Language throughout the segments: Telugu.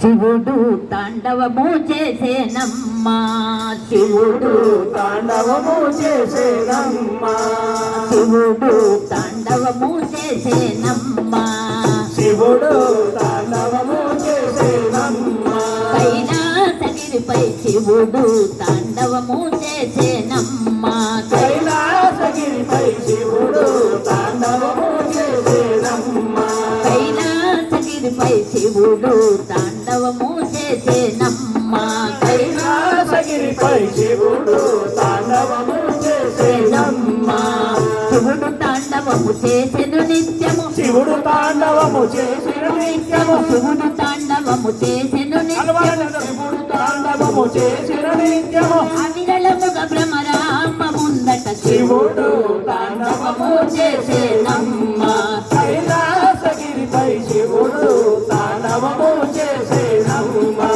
శివుడు తాండవము చేసేనమ్మా. శివుడు తాండవము చేసేనమ్మా. శివుడు తాండవము చేసేనమ్మా. శివుడు తాండవము చేసేనమ్మా. కైలాసగిరిపై శివుడు తాండవము చేసేనమ్మా. శివుడు తాండవము చేసేనమ్మా కైలాసగిరిపై శివుడు తాండవము చేసేనమ్మా శివుడు తాండవము చేసెను నిత్యము. శివుడు తాండవము చేసిన నిత్యము. శివుడు తాండవము చేసెను నిత్యము. శివుడు తాండవము చేసిన నిత్యము. అవిరళముగా భ్రమరాంబ ముందట శివుడు తాండవము చేసేనమ్మా తాండవము చేసేనమ్మా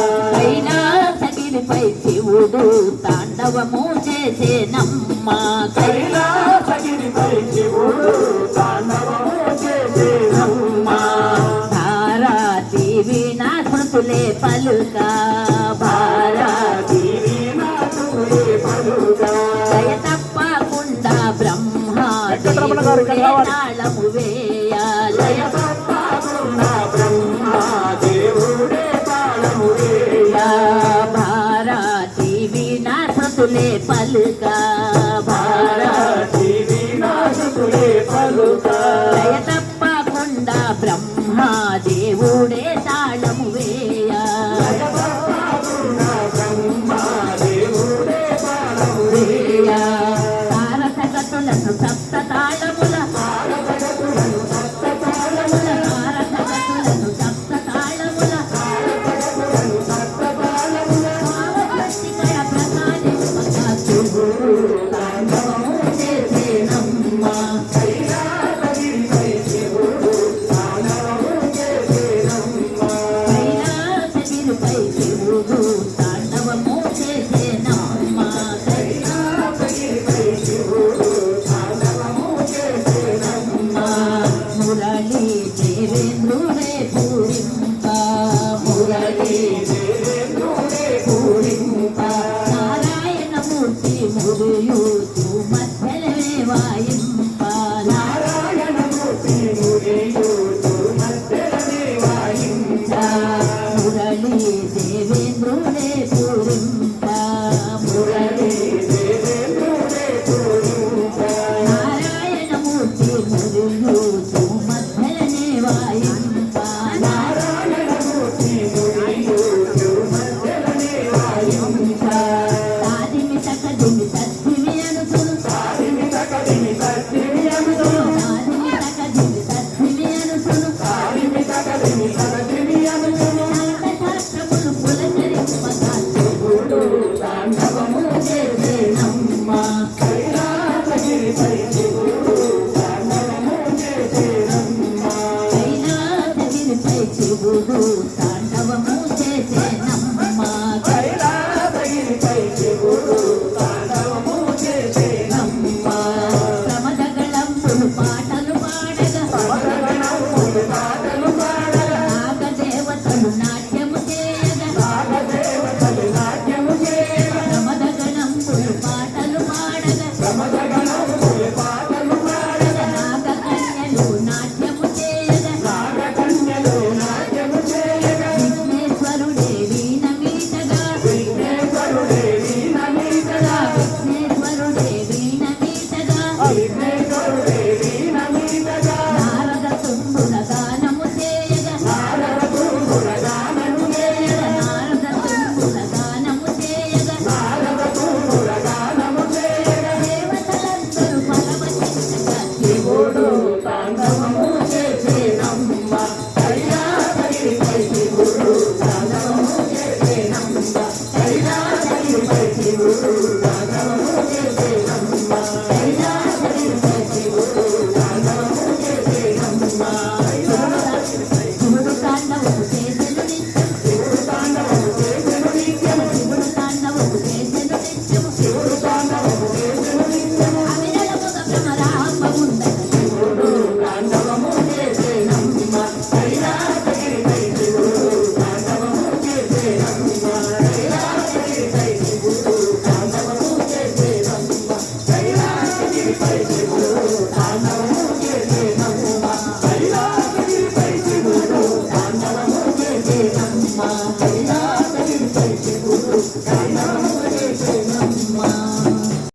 శివుడు తాండవము చేసేనమ్మా. కైలాసగిరిపై శివుడు తాండవము చేసేనమ్మా. స్మృతులే పలుక దయ తప్పకుండా బ్రహ్మ వెంకటరమణ గారు స్మృతులే పలుక భారతి దీనాథుడే పలుగా Mas vai pegar